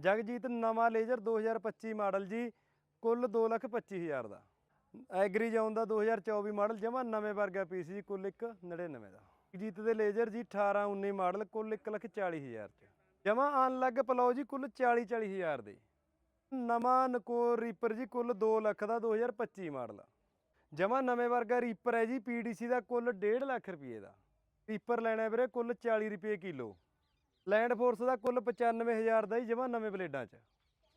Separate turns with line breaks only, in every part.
ਜਗਜੀਤ ਨਵਾਂ laser 2025 model ਜੀ, ਕੁੱਲ 225000 ਦਾ। ਐਗਰੀ ਜਾਉਨ ਦਾ 2024 ਮਾਡਲ ਜਮਾ ਨਵੇਂ ਵਰਗਾ ਪੀਸ ਜੀ, ਕੁੱਲ ਇੱਕ 99 ਦਾ। ਜਗਜੀਤ ਦੇ ਲੇਜ਼ਰ ਜੀ 18 19 ਮਾਡਲ, ਕੁੱਲ 140000 ਚ। ਜਮਾ ਅਨਲੱਗ ਪਲਾਓ ਜੀ, ਕੁੱਲ 40 40000 ਦੇ। ਨਵਾਂ ਨਕੋਰ ਰੀਪਰ ਜੀ, ਕੁੱਲ 2 ਲੱਖ ਦਾ 2025 ਮਾਡਲ। ਜਮਾ ਨਵੇਂ ਵਰਗਾ ਰੀਪਰ ਹੈ ਜੀ, ਪੀਡੀਸੀ ਦਾ ਕੁੱਲ 1.5 ਲੱਖ ਰੁਪਏ ਦਾ। ਰੀਪਰ ਲੈਣਾ ਵੀਰੇ, ਕੁੱਲ 40 ਰੁਪਏ ਕਿਲੋ। ਲੈਂਡ ਫੋਰਸ ਦਾ ਕੁੱਲ 95000 ਦਾ ਹੀ ਜਮਾ ਨਵੇਂ ਬਲੇਡਾਂ 'ਚ।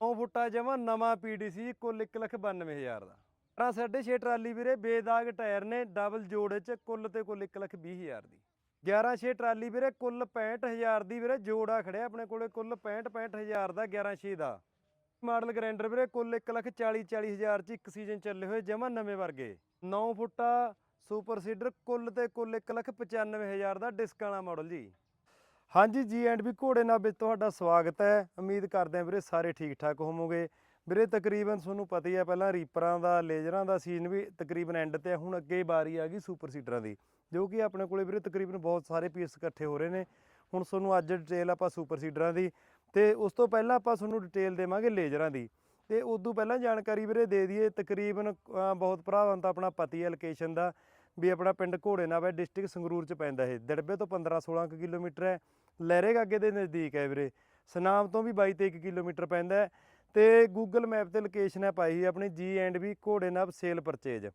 9 ਫੁੱਟਾ ਜਮਾ ਨਵਾਂ ਪੀਡੀਸੀ ਕੁੱਲ 192000 ਦਾ। 12 ਛੇ ਟਰਾਲੀ ਵੀਰੇ, ਬੇਦਾਗ ਟਾਇਰ ਨੇ, ਡਬਲ ਜੋੜੇ 'ਚ, ਕੁੱਲ ਤੇ ਕੁੱਲ 120000 ਦੀ। 11 ਛੇ ਟਰਾਲੀ ਵੀਰੇ, ਕੁੱਲ 65000 ਦੀ ਵੀਰੇ, ਜੋੜਾ ਖੜਿਆ ਆਪਣੇ ਕੋਲੇ, ਕੁੱਲ 65 65000 ਦਾ 11 ਛੇ ਦਾ। ਮਾਡਲ ਗ੍ਰੈਂਡਰ ਵੀਰੇ, ਕੁੱਲ 140000 40000 ਚ ਇੱਕ ਸੀਜ਼ਨ ਚੱਲੇ ਹੋਏ, ਜਮਾ ਨਵੇਂ ਵਰਗੇ। 9 ਫੁੱਟਾ ਸੁਪਰ ਸੀਡਰ, ਕੁੱਲ ਤੇ ਕੁੱਲ 195000 ਦਾ, ਡਿਸਕ ਵਾਲਾ ਮਾਡਲ ਜੀ। ਹਾਂਜੀ ਜੀ ਐਂਡ ਵੀ ਘੋੜੇ ਨਾਲ ਵਿੱਚ ਤੁਹਾਡਾ ਸਵਾਗਤ ਹੈ। ਉਮੀਦ ਕਰਦੇ ਹਾਂ ਵੀਰੇ ਸਾਰੇ ਠੀਕ ਠਾਕ ਹੋਵੋਗੇ। ਵੀਰੇ ਤਕਰੀਬਨ ਤੁਹਾਨੂੰ ਪਤਾ ਹੀ ਹੈ ਪਹਿਲਾਂ ਰੀਪਰਾਂ ਦਾ ਲੇਜ਼ਰਾਂ ਦਾ ਸੀਜ਼ਨ ਵੀ ਤਕਰੀਬਨ ਐਂਡ ਤੇ ਹੈ, ਹੁਣ ਅੱਗੇ ਵਾਰੀ ਆ ਗਈ ਸੁਪਰ ਸੀਡਰਾਂ ਦੀ ਜੋ ਕਿ ਆਪਣੇ ਕੋਲੇ ਵੀਰੇ ਤਕਰੀਬਨ ਬਹੁਤ ਸਾਰੇ ਪੀਸ ਇਕੱਠੇ ਹੋ ਰਹੇ ਨੇ। ਹੁਣ ਤੁਹਾਨੂੰ ਅੱਜ ਡਿਟੇਲ ਆਪਾਂ ਸੁਪਰ ਸੀਡਰਾਂ ਦੀ ਤੇ ਉਸ ਤੋਂ ਪਹਿਲਾਂ ਆਪਾਂ ਤੁਹਾਨੂੰ ਡਿਟੇਲ ਦੇਵਾਂਗੇ ਲੇਜ਼ਰਾਂ ਦੀ। ਤੇ ਉਦੋਂ ਪਹਿਲਾਂ ਜਾਣਕਾਰੀ ਵੀਰੇ ਦੇ ਦਈਏ ਤਕਰੀਬਨ ਬਹੁਤ ਭਰਾਵਾਂ ਦਾ ਆਪਣਾ ਪਤੀ ਹੈ ਲੋਕੇਸ਼ਨ ਦਾ। ਵੀ ਆਪਣਾ ਪਿੰਡ ਘੋੜੇ ਨਾਲ ਹੈ, ਡਿਸਟ੍ਰਿਕਟ ਸੰਗਰੂਰ ਚ ਪੈਂਦਾ ਇਹ। ਦੜਬੇ ਤੋਂ 15 16 ਕੁ ਕਿਲੋਮੀਟਰ ਹੈ। ਲਹਿਰੇ ਗਾਗੇ ਦੇ ਨਜ਼ਦੀਕ ਹੈ ਵੀਰੇ। ਸਨਾਮ ਤੋਂ ਵੀ 22 23 ਕਿਲੋਮੀਟਰ ਪੈਂਦਾ ਹੈ ਤੇ ਗੂਗਲ ਮੈਪ ਤੇ ਲੋਕੇਸ਼ਨ ਹੈ ਪਾਈ ਹੋਈ ਆਪਣੀ ਜੀ ਐਂਡ ਵੀ ਘੋੜੇ ਨਾਲ ਸੇਲ ਪਰਚੇਜ।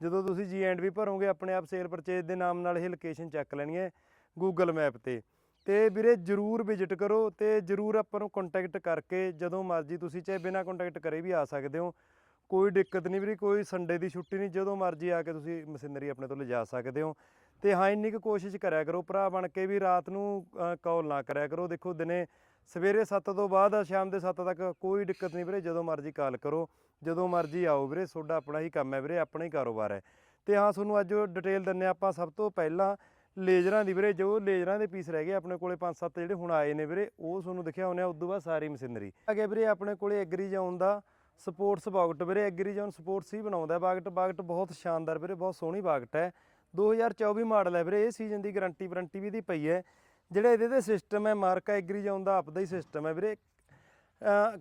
ਜਦੋਂ ਤੁਸੀਂ ਜੀ ਐਂਡ ਵੀ ਭਰੋਗੇ, ਆਪਣੇ ਆਪ ਸੇਲ ਪਰਚੇਜ ਦੇ ਨਾਮ ਨਾਲ ਇਹ ਲੋਕੇਸ਼ਨ ਚੱਕ ਲੈਣੀ ਹੈ ਗੂਗਲ ਮੈਪ ਤੇ। ਤੇ ਵੀਰੇ ਜਰੂਰ ਵਿਜ਼ਿਟ ਕਰੋ ਤੇ ਜਰੂਰ ਆਪਾਂ ਨੂੰ ਕੰਟੈਕਟ ਕਰਕੇ ਜਦੋਂ ਮਰਜ਼ੀ ਤੁਸੀਂ ਚਾਹੇ ਬਿਨਾ ਕੰਟੈਕਟ ਕਰੇ ਵੀ ਆ ਸਕਦੇ ਹੋ। ਕੋਈ ਦਿੱਕਤ ਨਹੀਂ ਵੀਰੇ, ਕੋਈ ਸੰਡੇ ਦੀ ਛੁੱਟੀ ਨਹੀਂ, ਜਦੋਂ ਮਰਜ਼ੀ ਆ ਕੇ ਤੁਸੀਂ ਮਸ਼ੀਨਰੀ ਆਪਣੇ ਤੋਂ ਲਿਜਾ ਸਕਦੇ ਹੋ। ਤੇ ਹਾਂ, ਇੰਨੀ ਕੁ ਕੋਸ਼ਿਸ਼ ਕਰਿਆ ਕਰੋ, ਭਰਾ ਬਣ ਕੇ ਵੀ ਰਾਤ ਨੂੰ ਕਾਲ ਨਾ ਕਰਿਆ ਕਰੋ। ਦੇਖੋ, ਦਿਨੇ ਸਵੇਰੇ 7 ਤੋਂ ਬਾਅਦ ਸ਼ਾਮ ਦੇ 7 ਤੱਕ ਕੋਈ ਦਿੱਕਤ ਨਹੀਂ ਵੀਰੇ, ਜਦੋਂ ਮਰਜ਼ੀ ਕਾਲ ਕਰੋ, ਜਦੋਂ ਮਰਜ਼ੀ ਆਓ ਵੀਰੇ ਤੁਹਾਡਾ ਆਪਣਾ ਹੀ ਕੰਮ ਹੈ ਵੀਰੇ, ਆਪਣਾ ਹੀ ਕਾਰੋਬਾਰ ਹੈ। ਤੇ ਹਾਂ, ਤੁਹਾਨੂੰ ਅੱਜ ਡਿਟੇਲ ਦਿੰਨੇ ਆਪਾਂ ਸਭ ਤੋਂ ਪਹਿਲਾਂ ਲੇਜ਼ਰਾਂ ਦੀ ਵੀਰੇ, ਜੋ ਲੇਜ਼ਰਾਂ ਦੇ ਪੀਸ ਰਹਿ ਗਏ ਆਪਣੇ ਕੋਲੇ 5-7 ਜਿਹੜੇ ਹੁਣ ਆਏ ਨੇ ਵੀਰੇ, ਉਹ ਤੁਹਾਨੂੰ ਦਿਖਿਆ ਹੋਣੇ ਆ ਉਦੋਂ ਬਾਅਦ ਸਾਰੀ ਮਸ਼ੀਨਰੀ। ਆ ਵੀਰੇ, ਆਪਣੇ ਕੋਲੇ ਐਗਰੀ ਜਾਉਨ ਦਾ ਸਪੋਰਟਸ ਬਾਗਟ ਵੀਰੇ, ਐਗਰੀ ਜਾਉਨ ਸਪੋਰਟਸ ਹੀ ਬਣਾਉਂਦਾ ਬਾਗਟ ਬਾਗਟ ਬਹੁਤ ਸ਼ਾਨਦਾਰ ਵੀਰੇ, ਬਹੁਤ ਸੋਹਣੀ ਬਾਗਟ ਹੈ। 2024 ਮਾਡਲ ਹੈ ਵੀਰੇ, ਇਹ ਸੀਜ਼ਨ ਦੀ ਗਾਰੰਟੀ ਵਾਰੰਟੀ ਵੀ ਇਹਦੀ ਪਈ ਹੈ। ਜਿਹੜਾ ਇਹਦੇ ਤੇ ਸਿਸਟਮ ਹੈ, ਮਾਰਕਾ ਐਗਰੀ ਜਾਉਨ ਦਾ ਆਪਦਾ ਹੀ ਸਿਸਟਮ ਹੈ ਵੀਰੇ।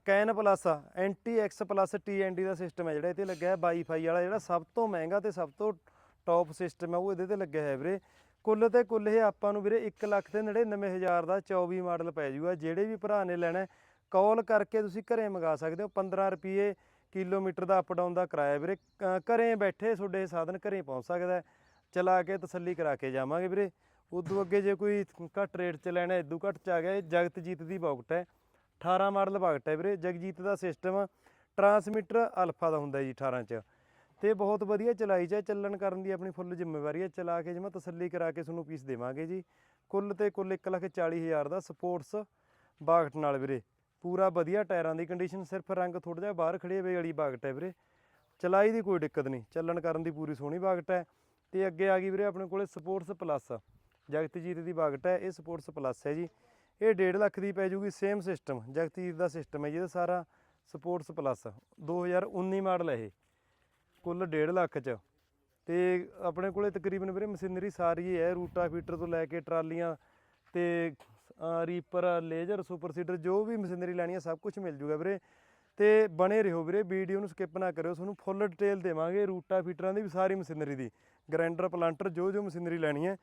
Can plus anti X plus, T TND the system ਹੈ ਜਿਹੜਾ ਇਹ ਤੇ ਲੱਗਿਆ ਹੈ ਵਾਈਫਾਈ ਵਾਲਾ, ਜਿਹੜਾ ਸਭ ਤੋਂ ਮਹਿੰਗਾ ਤੇ ਸਭ ਤੋਂ ਟੌਪ ਸਿਸਟਮ ਹੈ, ਉਹ ਇਹਦੇ ਤੇ ਲੱਗਿਆ ਹੈ ਵੀਰੇ। ਕੁੱਲ ਤੇ ਕੁੱਲ ਇਹ ਆਪਾਂ ਨੂੰ ਵੀਰੇ 1 ਲੱਖ ਤੇ 99000 ਦਾ 24 ਮਾਡਲ ਪੈ ਜੂਗਾ। ਜਿਹੜੇ ਵੀ ਭਰਾ ਨੇ ਲੈਣਾ ਕਾਲ ਕਰਕੇ ਤੁਸੀਂ ਘਰੇ ਮੰਗਾ ਸਕਦੇ ਹੋ। 15 ਰੁਪਏ ਕਿਲੋਮੀਟਰ ਦਾ ਅਪ ਡਾਊਨ ਦਾ ਕਿਰਾਇਆ ਵੀਰੇ। ਅ, ਘਰੇ ਬੈਠੇ ਤੁਹਾਡੇ ਸਾਧਨ ਘਰੇ ਪਹੁੰਚ ਸਕਦਾ ਚਲਾ ਕੇ ਤਸੱਲੀ ਕਰਾ ਕੇ ਜਾਵਾਂਗੇ ਵੀਰੇ। ਉਦੋਂ ਅੱਗੇ ਜੇ ਕੋਈ ਘੱਟ ਰੇਟ 'ਚ ਲੈਣਾ ਇਦੋਂ ਘੱਟ 'ਚ ਆ ਗਿਆ। ਇਹ ਜਗਤਜੀਤ ਦੀ ਬਾਕਟ ਹੈ। 18 ਮਾਡਲ ਬਾਕਟ ਹੈ ਵੀਰੇ। ਜਗਜੀਤ ਦਾ ਸਿਸਟਮ ਟਰਾਂਸਮਿਟਰ ਅਲਫਾ ਦਾ ਹੁੰਦਾ ਜੀ 18 'ਚ। ਤੇ ਬਹੁਤ ਵਧੀਆ ਚਲਾਈ ਚ ਚੱਲਣ ਕਰਨ ਦੀ ਆਪਣੀ ਫੁੱਲ ਜ਼ਿੰਮੇਵਾਰੀ ਹੈ। ਚਲਾ ਕੇ ਜਿਵੇਂ ਤਸੱਲੀ ਕਰਾ ਕੇ ਤੁਹਾਨੂੰ ਪੀਸ ਦੇਵਾਂਗੇ ਜੀ। ਕੁੱਲ ਤੇ ਕੁੱਲ 140000 ਦਾ ਸਪੋਰਟਸ ਬਾਕਟ ਨਾਲ ਵੀਰੇ। ਪੂਰਾ ਵਧੀਆ ਟਾਇਰਾਂ ਦੀ ਕੰਡੀਸ਼ਨ ਸਿਰਫ ਰੰਗ ਥੋੜਾ ਜਿਹਾ ਬਾਹਰ ਖੜੇ ਵੇ ਵਾਲੀ ਬਾਗਟ ਹੈ ਵੀਰੇ। ਚਲਾਈ ਦੀ ਕੋਈ ਦਿੱਕਤ ਨਹੀਂ, ਚੱਲਣ ਕਰਨ ਦੀ ਪੂਰੀ ਸੋਹਣੀ ਬਾਗਟ ਹੈ ਤੇ ਅੱਗੇ ਆ ਗਈ ਵੀਰੇ ਆਪਣੇ ਕੋਲੇ ਸਪੋਰਟਸ ਪਲੱਸ ਜਗਤਜੀਤ ਦੀ ਬਾਗਟ ਹੈ ਇਹ ਸਪੋਰਟਸ ਪਲੱਸ ਹੈ ਜੀ। ਇਹ 1.5 ਲੱਖ ਦੀ ਪੈ ਜੂਗੀ ਸੇਮ ਸਿਸਟਮ ਜਗਤਜੀਤ ਦਾ ਸਿਸਟਮ ਹੈ ਜਿਹਦਾ ਸਾਰਾ ਸਪੋਰਟਸ ਪਲੱਸ 2019 ਮਾਡਲ ਹੈ ਇਹ। ਕੁੱਲ 1.5 ਲੱਖ ਚ। ਤੇ ਆਪਣੇ ਕੋਲੇ ਤਕਰੀਬਨ ਵੀਰੇ ਮਸ਼ੀਨਰੀ ਸਾਰੀ ਹੈ ਰੂਟਾ ਫੀਟਰ ਤੋਂ ਲੈ ਕੇ ਟਰਾਲੀਆਂ ਤੇ ਰੀਪਰ ਲੇਜ਼ਰ ਸੁਪਰ ਸੀਡਰ ਜੋ ਵੀ ਮਸ਼ੀਨਰੀ ਲੈਣੀ ਹੈ ਸਭ ਕੁਝ ਮਿਲ ਜੂਗਾ ਵੀਰੇ। ਤੇ ਬਣੇ ਰਹੋ ਵੀਰੇ ਵੀਡੀਓ ਨੂੰ ਸਕਿਪ ਨਾ ਕਰਿਓ। ਤੁਹਾਨੂੰ ਫੁੱਲ ਡਿਟੇਲ ਦੇਵਾਂਗੇ ਰੂਟਾ ਫੀਟਰਾਂ ਦੀ, ਵੀ ਸਾਰੀ ਮਸ਼ੀਨਰੀ ਦੀ। ਗ੍ਰਾਈਂਡਰ ਪਲਾਂਟਰ ਜੋ ਜੋ ਮਸ਼ੀਨਰੀ ਲੈਣੀ ਹੈ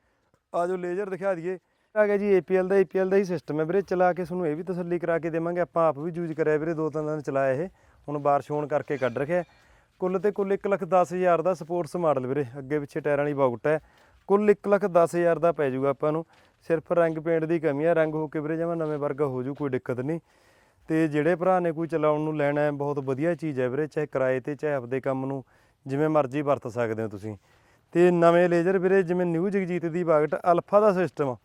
ਆਜੋ ਲੇਜ਼ਰ ਦਿਖਾ ਦਈਏ। ਆ ਗਿਆ ਜੀ APL ਦਾ APL ਦਾ ਹੀ ਸਿਸਟਮ ਹੈ ਵੀਰੇ। ਚਲਾ ਕੇ ਤੁਹਾਨੂੰ ਇਹ ਵੀ ਤਸੱਲੀ ਕਰਾ ਕੇ ਦੇਵਾਂਗੇ। ਆਪਾਂ ਆਪ ਵੀ ਯੂਜ਼ ਕਰਿਆ ਵੀਰੇ, ਦੋ ਤਿੰਨ ਦਿਨ ਚਲਾਇਆ ਇਹ। ਹੁਣ ਬਾਰਿਸ਼ ਹੋਣ ਕਰਕੇ ਕੱਢ ਰੱਖਿਆ। ਕੁੱਲ ਤੇ ਕੁੱਲ 1 ਲੱਖ 10 ਹਜ਼ਾਰ ਦਾ ਸਪੋਰਟਸ ਮਾਡਲ ਵੀਰੇ। ਅੱਗੇ ਪਿੱਛੇ ਟਾਇਰਾਂ ਵਾਲੀ ਬਾਗਟ ਹੈ ਕੁੱਲ 1 ਲੱਖ 10 ਹਜ਼ਾਰ ਦਾ ਪੈ ਜਾਊਗਾ ਆਪਾਂ ਨੂੰ। ਸਿਰਫ ਰੰਗ ਪੇਂਟ ਦੀ ਕਮੀ ਹੈ ਰੰਗ ਹੋ ਕੇ ਵੀਰੇ ਜਮਾ ਨਵੇਂ ਵਰਗਾ ਹੋ ਜੂ ਕੋਈ ਦਿੱਕਤ ਨਹੀਂ। ਤੇ ਜਿਹੜੇ ਭਰਾ ਨੇ ਕੋਈ ਚਲਾਉਣ ਨੂੰ ਲੈਣਾ ਹੈ, ਬਹੁਤ ਵਧੀਆ ਚੀਜ਼ ਹੈ ਵੀਰੇ, ਚਾਹੇ ਕਿਰਾਏ ਤੇ, ਚਾਹੇ ਆਪਦੇ ਕੰਮ ਨੂੰ, ਜਿਵੇਂ ਮਰਜ਼ੀ ਵਰਤ ਸਕਦੇ ਹੋ ਤੁਸੀਂ। ਤੇ ਨਵੇਂ ਲੇਜ਼ਰ ਵੀਰੇ, ਜਿਵੇਂ ਨਿਊ ਜਗਜੀਤ ਦੀ ਬਾਗਟ, ਅਲਫਾ ਦਾ ਸਿਸਟਮ।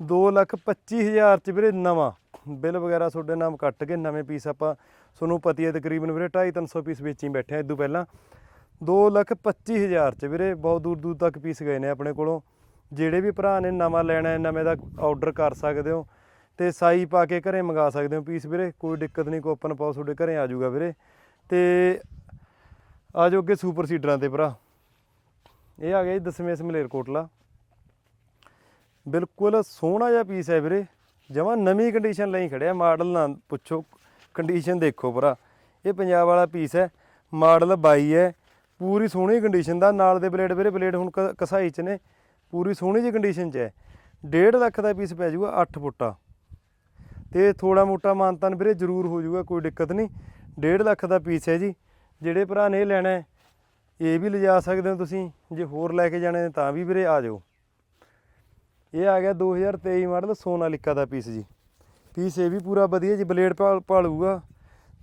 2 ਲੱਖ 25 ਹਜ਼ਾਰ ਚ ਵੀਰੇ ਨਵਾਂ। ਬਿੱਲ ਵਗੈਰਾ ਤੁਹਾਡੇ ਨਾਮ ਕੱਟ ਕੇ ਨਵੇਂ ਪੀਸ ਆਪਾਂ, ਤੁਹਾਨੂੰ ਪਤੀ ਹੈ ਤਕਰੀਬਨ ਵੀਰੇ 2.5 300 ਪੀਸ ਵੇਚੀ ਬੈਠੇ ਆ ਇਦੋਂ ਪਹਿਲਾਂ। 2 ਲੱਖ 25 ਹਜ਼ਾਰ ਚ ਵੀਰੇ, ਬਹੁਤ ਦੂਰ ਦੂਰ ਤੱਕ ਪੀਸ ਗਏ ਨੇ ਆਪਣੇ ਕੋਲੋਂ। ਜਿਹੜੇ ਵੀ ਭਰਾ ਨੇ ਨਵਾਂ ਲੈਣਾ ਨਵੇਂ ਦਾ ਆਰਡਰ ਕਰ ਸਕਦੇ ਹੋ ਤੇ ਸਾਈ ਪਾ ਕੇ ਘਰੇ ਮੰਗਾ ਸਕਦੇ ਹੋ ਪੀਸ ਵੀਰੇ। ਕੋਈ ਦਿੱਕਤ ਨਹੀਂ ਕੋਪਨ ਪਾਓ ਤੁਹਾਡੇ ਘਰੇ ਆ ਜਾਊਗਾ ਵੀਰੇ। ਤੇ ਆ ਜਾਓ ਅੱਗੇ ਸੁਪਰ ਸੀਡਰਾਂ ਤੇ ਭਰਾ। ਇਹ ਆ ਗਿਆ ਜੀ ਦਸਵੇਂ ਸਮਲੇਰ ਕੋਟਲਾ। ਬਿਲਕੁਲ ਸੋਹਣਾ ਜਿਹਾ ਪੀਸ ਹੈ ਵੀਰੇ। ਜਮਾ ਨਵੀਂ ਕੰਡੀਸ਼ਨ ਲਈ ਖੜਿਆ ਮਾਡਲ ਨਾ ਪੁੱਛੋ। ਕੰਡੀਸ਼ਨ ਦੇਖੋ ਭਰਾ। ਇਹ ਪੰਜਾਬ ਵਾਲਾ ਪੀਸ ਹੈ ਮਾਡਲ 22 ਹੈ। ਪੂਰੀ ਸੋਹਣੀ ਕੰਡੀਸ਼ਨ ਦਾ, ਨਾਲ ਦੇ ਬਲੇਡ ਵੀਰੇ ਬਲੇਡ ਹੁਣ ਕ- ਕਸਾਈ ਚ ਨੇ, ਪੂਰੀ ਸੋਹਣੀ ਜਿਹੀ ਕੰਡੀਸ਼ਨ ਚ ਹੈ। 1.5 ਲੱਖ ਦਾ ਪੀਸ ਪੈ ਜਾਊਗਾ 8 ਫੁੱਟਾ। ਤੇ ਥੋੜਾ ਮੋਟਾ ਮਾਨਤਾਨ ਵੀਰੇ ਜ਼ਰੂਰ ਹੋ ਜਾਊਗਾ, ਕੋਈ ਦਿੱਕਤ ਨਹੀਂ। 1.5 ਲੱਖ ਦਾ ਪੀਸ ਹੈ ਜੀ। ਜਿਹੜੇ ਭਰਾ ਨੇ ਇਹ ਲੈਣਾ ਇਹ ਵੀ ਲਿਜਾ ਸਕਦੇ ਹੋ ਤੁਸੀਂ। ਜੇ ਹੋਰ ਲੈ ਕੇ ਜਾਣੇ ਨੇ ਤਾਂ ਵੀ ਵੀਰੇ ਆ ਜਾਓ। ਇਹ ਆ ਗਿਆ 2023 ਮਾਡਲ ਸੋਨਾਲਿਕਾ ਦਾ ਪੀਸ ਜੀ। ਪੀਸ ਇਹ ਵੀ ਪੂਰਾ ਵਧੀਆ ਜੀ ਬਲੇਡ ਭਾਲ, ਭਾਲੂਗਾ।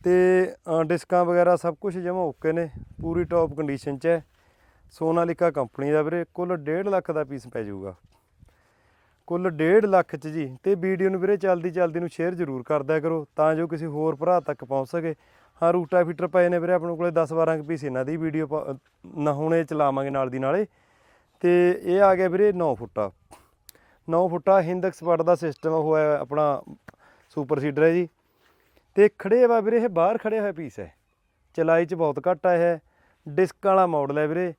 ਤੇ ਡਿਸਕਾਂ ਵਗੈਰਾ ਸਭ ਕੁਝ ਜਮਾ ਓਕੇ ਨੇ, ਪੂਰੀ ਟੌਪ ਕੰਡੀਸ਼ਨ 'ਚ ਹੈ। ਸੋਨਾਲਿਕਾ ਕੰਪਨੀ ਦਾ ਵੀਰੇ ਕੁੱਲ 1.5 ਲੱਖ ਦਾ ਪੀਸ ਪੈ ਜਾਊਗਾ। ਕੁੱਲ 1.5 ਲੱਖ 'ਚ ਜੀ, ਤੇ ਵੀਡੀਓ ਨੂੰ ਵੀਰੇ ਚਲਦੀ ਚਲਦੀ ਨੂੰ ਸ਼ੇਅਰ ਜ਼ਰੂਰ ਕਰਦਿਆ ਕਰੋ, ਤਾਂ ਜੋ ਕਿਸੇ ਹੋਰ ਭਰਾ ਤੱਕ ਪਹੁੰਚ ਸਕੇ। ਹਾਂ, ਰੂਟਾ ਫੀਟਰ ਪਏ ਨੇ ਵੀਰੇ ਆਪਣੇ ਕੋਲੇ 10 12 ਪੀਸ ਇਹਨਾਂ ਦੀ ਵੀਡੀਓ ਨਾ ਹੁਣੇ ਚਲਾਵਾਂਗੇ ਨਾਲ ਦੀ ਨਾਲੇ। ਤੇ ਇਹ ਆ ਗਿਆ ਵੀਰੇ 9 ਫੁੱਟਾ। 9 ਫੁੱਟਾ ਹਿੰਦ ਐਕਸਪਰਟ ਦਾ ਸਿਸਟਮ ਹੋਇਆ ਆਪਣਾ ਸੁਪਰ ਸੀਡਰ ਹੈ ਜੀ। ਤੇ ਖੜੇ ਵਾ ਵੀਰੇ, ਇਹ ਬਾਹਰ ਖੜਿਆ ਹੋਇਆ ਪੀਸ ਹੈ ਚਲਾਈ ਚ ਬਹੁਤ ਘੱਟ ਆਇਆ ਹੈ ਡਿਸਕ ਵਾਲਾ ਮਾਡਲ ਹੈ ਵੀਰੇ।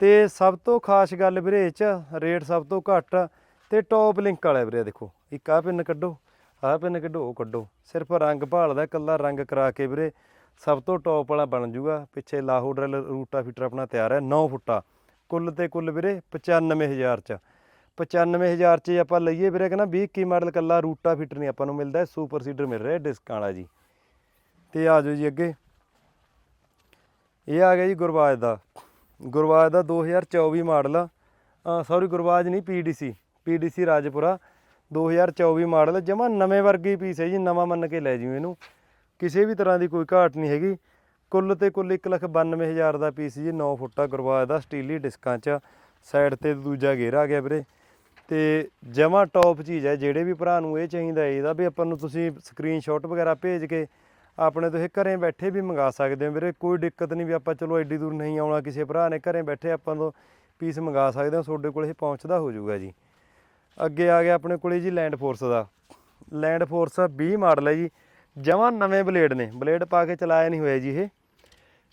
ਤੇ ਸਭ ਤੋਂ ਖਾਸ ਗੱਲ ਵੀਰੇ ਇਹ ਚ ਰੇਟ ਸਭ ਤੋਂ ਘੱਟ ਤੇ ਟੌਪ ਲਿੰਕ ਵਾਲਾ ਵੀਰੇ ਦੇਖੋ। ਇੱਕ ਆਹ ਪਿੰਨ ਕੱਢੋ, ਆਹ ਪਿੰਨ ਕੱਢੋ, ਉਹ ਕੱਢੋ। ਸਿਰਫ ਰੰਗ ਭਾਲਦਾ ਕੱਲਾ ਰੰਗ ਕਰਾ ਕੇ ਵੀਰੇ, ਸਭ ਤੋਂ ਟੌਪ ਵਾਲਾ ਬਣ ਜੂਗਾ। ਪਿੱਛੇ ਲਾਹੋ ਡਰਲ ਰੂਟਾ ਫੀਟਰ ਆਪਣਾ ਤਿਆਰ ਹੈ 9 ਫੁੱਟਾ। ਕੁੱਲ ਤੇ ਕੁੱਲ ਵੀਰੇ 95000 ਚ। 95000 ਚ ਆਪਾਂ ਲਈਏ ਵੀਰੇ ਕਹਿੰਦਾ 20 ਕੀ ਮਾਡਲ ਕੱਲਾ ਰੂਟਾ ਫੀਟਰ ਨਹੀਂ ਆਪਾਂ ਨੂੰ ਮਿਲਦਾ ਹੈ, ਸੁਪਰ ਸੀਡਰ ਮਿਲ ਰਿਹਾ ਡਿਸਕਾਂ ਵਾਲਾ ਜੀ। ਤੇ ਆ ਜਾਓ ਜੀ ਅੱਗੇ। ਇਹ ਆ ਗਿਆ ਜੀ ਗੁਰਬਾਜ ਦਾ। ਗੁਰਬਾਜ ਦਾ 2024 ਮਾਡਲ ਆ। ਸੌਰੀ ਗੁਰਬਾਜ ਨਹੀਂ ਪੀਡੀਸੀ ਪੀਡੀਸੀ ਰਾਜਪੁਰਾ। 2024 ਮਾਡਲ ਜਮਾ ਨਵੇਂ ਵਰਗੀ ਪੀਸ ਹੈ ਜੀ ਨਵਾਂ ਮੰਨ ਕੇ ਲੈ ਜਿਓ ਇਹਨੂੰ। ਕਿਸੇ ਵੀ ਤਰ੍ਹਾਂ ਦੀ ਕੋਈ ਘਾਟ ਨਹੀਂ ਹੈਗੀ। ਕੁੱਲ ਤੇ ਕੁੱਲ 192000 ਦਾ ਪੀਸ ਜੀ 9 ਫੁੱਟਾ ਗੁਰਬਾਜ ਦਾ ਸਟੀਲੀ ਡਿਸਕਾਂ 'ਚ। ਸਾਈਡ ਤੇ ਦੂਜਾ ਗੇਅਰ ਆ ਗਿਆ ਵੀਰੇ। ਤੇ ਜਮਾ ਟੌਪ ਚੀਜ਼ ਹੈ, ਜਿਹੜੇ ਵੀ ਭਰਾ ਨੂੰ ਇਹ ਚਾਹੀਦਾ ਹੈ, ਇਹਦਾ ਵੀ ਆਪਾਂ ਨੂੰ ਤੁਸੀਂ ਸਕਰੀਨਸ਼ਾਟ ਵਗੈਰਾ ਭੇਜ ਕੇ ਆਪਣੇ ਤੁਸੀਂ ਇਹ ਘਰੇ ਬੈਠੇ ਵੀ ਮੰਗਾ ਸਕਦੇ ਹੋ। ਵੀਰੇ, ਕੋਈ ਦਿੱਕਤ ਨਹੀਂ ਵੀ ਆਪਾਂ ਚਲੋ ਐਡੀ ਦੂਰ ਨਹੀਂ ਆਉਣਾ ਕਿਸੇ ਭਰਾ ਨੇ, ਘਰੇ ਬੈਠੇ ਆਪਾਂ ਤੋਂ ਪੀਸ ਮੰਗਾ ਸਕਦੇ ਹੋ, ਤੁਹਾਡੇ ਕੋਲ ਇਹ ਪਹੁੰਚਦਾ ਹੋ ਜਾਊਗਾ ਜੀ। ਅੱਗੇ ਆ ਗਿਆ ਆਪਣੇ ਕੋਲੇ ਜੀ ਲੈਂਡ ਫੋਰਸ ਦਾ। ਲੈਂਡ ਫੋਰਸ 20 ਮਾਡਲ ਹੈ ਜੀ, ਜਮਾਂ ਨਵੇਂ ਬਲੇਡ ਨੇ, ਬਲੇਡ ਪਾ ਕੇ ਚਲਾਇਆ ਨਹੀਂ ਹੋਇਆ ਜੀ ਇਹ।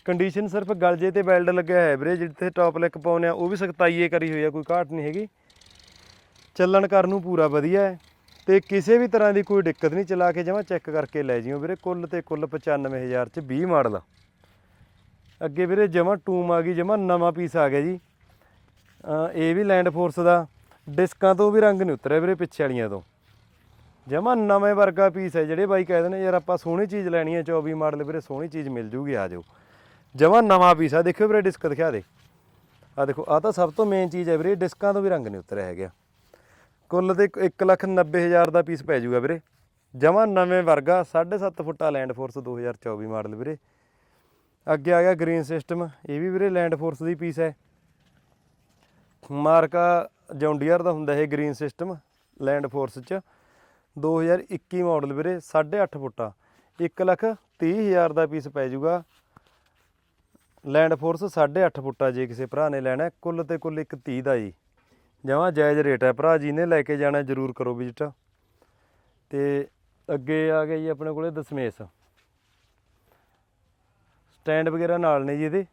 ਕੰਡੀਸ਼ਨ ਸਿਰਫ ਗਲਜੇ ਤੇ ਵੈਲਡ ਲੱਗਿਆ ਹੈ ਵੀਰੇ, ਜਿੱਥੇ ਟੌਪ ਲਿਕ ਪਾਉਨੇ ਆ ਉਹ ਵੀ ਸਖਤਾਈਏ ਕਰੀ ਹੋਈ ਆ, ਕੋਈ ਘਾਟ ਨਹੀਂ ਹੈਗੀ। ਚੱਲਣ ਕਰਨ ਨੂੰ ਪੂਰਾ ਵਧੀਆ ਹੈ। ਤੇ ਕਿਸੇ ਵੀ ਤਰ੍ਹਾਂ ਦੀ ਕੋਈ ਦਿੱਕਤ ਨਹੀਂ, ਚਲਾ ਕੇ ਜਮਾ ਚੈੱਕ ਕਰਕੇ ਲੈ ਜਿਓ ਵੀਰੇ, ਕੁੱਲ ਤੇ ਕੁੱਲ 95000 ਚ 20 ਮਾਡਲ ਅੱਗੇ ਵੀਰੇ ਜਮਾ ਟੂਮ ਆ ਗਈ, ਜਮਾ ਨਵਾਂ ਪੀਸ ਆ ਗਿਆ ਜੀ। ਇਹ ਵੀ ਲੈਂਡ ਫੋਰਸ ਦਾ ਡਿਸਕਾਂ ਤੋਂ ਵੀ ਰੰਗ ਨਹੀਂ ਉਤਰਿਆ ਵੀਰੇ ਪਿੱਛੇ ਵਾਲੀਆਂ ਤੋਂ। ਜਮਾ ਨਵੇਂ ਵਰਗਾ ਪੀਸ ਹੈ, ਜਿਹੜੇ ਬਾਈ ਕਹਿੰਦੇ ਨੇ, ਯਾਰ ਆਪਾਂ ਸੋਹਣੀ ਚੀਜ਼ ਲੈਣੀ ਹੈ 24 ਮਾਡਲ ਵੀਰੇ ਸੋਹਣੀ ਚੀਜ਼ ਮਿਲ ਜੂਗੀ, ਆ ਜਾਓ। ਜਮਾ ਨਵਾਂ ਪੀਸ ਆ, ਦੇਖਿਓ ਵੀਰੇ ਡਿਸਕ ਦਿਖਾ ਦੇ। ਆ ਦੇਖੋ, ਆ ਤਾਂ ਸਭ ਤੋਂ ਮੇਨ ਚੀਜ਼ ਹੈ ਵੀਰੇ ਡਿਸਕਾਂ ਤੋਂ ਵੀ ਰੰਗ ਨਹੀਂ ਉਤਰਿਆ ਹੈਗਾ। ਕੁੱਲ ਤੇ 190000 ਦਾ ਪੀਸ ਪੈ ਜਾਊਗਾ ਵੀਰੇ। ਜਮਾ ਨਵੇਂ ਵਰਗਾ 7.5 ਫੁੱਟਾ ਲੈਂਡ ਫੋਰਸ 2024 ਮਾਡਲ ਵੀਰੇ। ਅੱਗੇ ਆ ਗਿਆ ਗ੍ਰੀਨ ਸਿਸਟਮ ਇਹ ਵੀ ਵੀਰੇ ਲੈਂਡ ਫੋਰਸ ਦੀ ਪੀਸ ਹੈ। ਮਾਰਕਾ ਜੌਂਡੀਅਰ ਦਾ ਹੁੰਦਾ ਇਹ ਗ੍ਰੀਨ ਸਿਸਟਮ ਲੈਂਡ ਫੋਰਸ ਚ। 2021 ਮਾਡਲ ਵੀਰੇ 8.5 ਫੁੱਟਾ। 1 ਲੱਖ 30 ਹਜ਼ਾਰ ਦਾ ਪੀਸ ਪੈ ਜਾਊਗਾ। ਲੈਂਡ ਫੋਰਸ 8.5 ਫੁੱਟਾ ਜੇ ਕਿਸੇ ਭਰਾ ਨੇ ਲੈਣਾ ਕੁੱਲ ਤੇ ਕੁੱਲ ਇੱਕ 30 ਦਾ ਜੀ। ਜਮਾਂ ਜਾਇਜ਼ ਰੇਟ ਹੈ। ਭਰਾ ਜੀ ਨੇ ਲੈ ਕੇ ਜਾਣਾ ਜਰੂਰ ਕਰੋ ਵਿਜ਼ਿਟ ਤੇ ਅੱਗੇ ਆ ਗਿਆ ਜੀ ਆਪਣੇ ਕੋਲੇ ਦਸਮੇਸ। ਸਟੈਂਡ ਵਗੈਰਾ ਨਾਲ ਨੇ ਜੀ ਇਹਦੇ।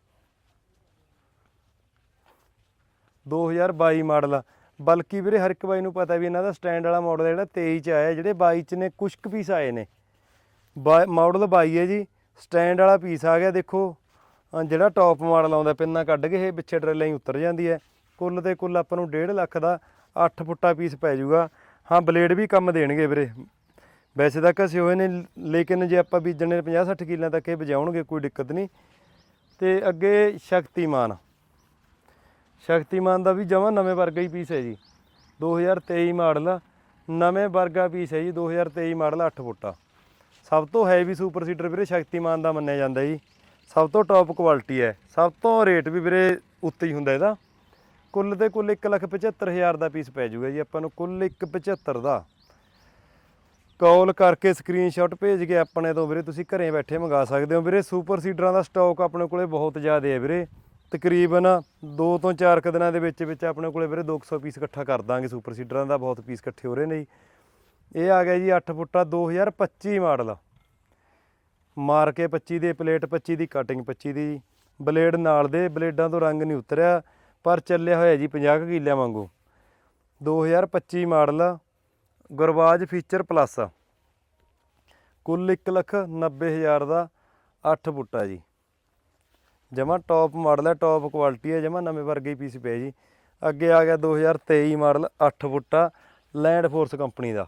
2022 ਮਾਡਲ ਆ। ਬਲਕਿ ਵੀਰੇ ਹਰ ਇੱਕ ਬਾਈ ਨੂੰ ਪਤਾ ਵੀ ਇਹਨਾਂ ਦਾ ਸਟੈਂਡ ਵਾਲਾ ਮਾਡਲ ਜਿਹੜਾ 23 ਚ ਆਇਆ, ਜਿਹੜੇ 22 ਚ ਨੇ ਕੁਛ ਕੁ ਪੀਸ ਆਏ ਨੇ। ਮਾਡਲ 22 ਹੈ ਜੀ। ਸਟੈਂਡ ਵਾਲਾ ਪੀਸ ਆ ਗਿਆ, ਦੇਖੋ। ਜਿਹੜਾ ਟੌਪ ਮਾਡਲ ਆਉਂਦਾ, ਪਿੰਨਾ ਕੱਢ ਕੇ ਇਹ ਪਿੱਛੇ ਟਰੇਲਾਂ ਹੀ ਉਤਰ ਜਾਂਦੀ ਹੈ। ਕੁੱਲ ਦੇ ਕੁੱਲ ਆਪਾਂ ਨੂੰ 1.5 ਲੱਖ ਦਾ 8 ਫੁੱਟਾ ਪੀਸ ਪੈ ਜਾਊਗਾ। ਹਾਂ ਬਲੇਡ ਵੀ ਕੰਮ ਦੇਣਗੇ ਵੀਰੇ। ਵੈਸੇ ਤਾਂ ਘਸੇ ਹੋਏ ਨੇ ਲੇਕਿਨ ਜੇ ਆਪਾਂ ਬੀਜਣੇ 50 60 ਕਿੱਲਿਆਂ ਤੱਕ ਇਹ ਵਜਾਉਣਗੇ ਕੋਈ ਦਿੱਕਤ ਨਹੀਂ। ਤੇ ਅੱਗੇ ਸ਼ਕਤੀਮਾਨ। ਸ਼ਕਤੀਮਾਨ ਦਾ ਵੀ ਜਮਾਂ ਨਵੇਂ ਵਰਗਾ ਹੀ ਪੀਸ ਹੈ ਜੀ। 2023 ਮਾਡਲ, ਨਵੇਂ ਵਰਗਾ ਪੀਸ ਹੈ ਜੀ 2023 ਮਾਡਲ 8 ਫੁੱਟਾ। ਸਭ ਤੋਂ ਹੈਵੀ ਸੁਪਰ ਸੀਡਰ ਵੀਰੇ ਸ਼ਕਤੀਮਾਨ ਦਾ ਮੰਨਿਆ ਜਾਂਦਾ ਜੀ। ਸਭ ਤੋਂ ਟੌਪ ਕੁਆਲਿਟੀ ਹੈ। ਸਭ ਤੋਂ ਰੇਟ ਵੀ ਵੀਰੇ ਉੱਤੇ ਹੀ ਹੁੰਦਾ ਇਹਦਾ। ਕੁੱਲ ਦੇ ਕੁੱਲ 175000 ਦਾ ਪੀਸ ਪੈ ਜਾਊਗਾ ਜੀ। ਆਪਾਂ ਨੂੰ ਕੁੱਲ 175 ਦਾ। ਕਾਲ ਕਰਕੇ ਸਕਰੀਨਸ਼ਾਟ ਭੇਜ ਕੇ ਆਪਣੇ ਤੋਂ ਵੀਰੇ ਤੁਸੀਂ ਘਰੇ ਬੈਠੇ ਮੰਗਾ ਸਕਦੇ ਹੋ। ਵੀਰੇ ਸੁਪਰ ਸੀਡਰਾਂ ਦਾ ਸਟਾਕ ਆਪਣੇ ਕੋਲੇ ਬਹੁਤ ਜ਼ਿਆਦਾ ਹੈ ਵੀਰੇ। ਤਕਰੀਬਨ 2 ਤੋਂ 4 ਕੁ ਦਿਨਾਂ ਦੇ ਵਿੱਚ ਵਿੱਚ ਆਪਣੇ ਕੋਲੇ ਵੀਰੇ 200 ਪੀਸ ਇਕੱਠਾ ਕਰ ਦਾਂਗੇ ਸੁਪਰ ਸੀਡਰਾਂ ਦਾ। ਬਹੁਤ ਪੀਸ ਇਕੱਠੇ ਹੋ ਰਹੇ ਨੇ ਜੀ। ਇਹ ਆ ਗਿਆ ਜੀ 8 ਫੁੱਟਾ 2025 ਮਾਡਲ। ਮਾਰ ਕੇ 25 ਦੇ ਪਲੇਟ 25 ਦੀ ਕਟਿੰਗ 25 ਦੀ ਬਲੇਡ ਨਾਲ ਦੇ, ਬਲੇਡਾਂ ਤੋਂ ਰੰਗ ਨਹੀਂ ਉਤਰਿਆ। ਪਰ ਚੱਲਿਆ ਹੋਇਆ ਜੀ 50 ਕੁ ਕਿੱਲਿਆਂ ਵਾਂਗੂ। 2025 ਮਾਡਲ, ਗੁਰਬਾਜ ਫੀਚਰ ਪਲੱਸ ਕੁੱਲ 190000 ਦਾ 8 ਬੁੱਟਾ ਜੀ। ਜਮਾ ਟੌਪ ਮਾਡਲ ਹੈ ਟੌਪ ਕੁਆਲਿਟੀ ਹੈ, ਜਮਾ ਨਵੇਂ ਵਰਗੇ ਪੀਸ ਪਏ ਜੀ। ਅੱਗੇ ਆ ਗਿਆ 2023 ਮਾਡਲ 8 ਬੁੱਟਾ ਲੈਂਡ ਫੋਰਸ ਕੰਪਨੀ ਦਾ।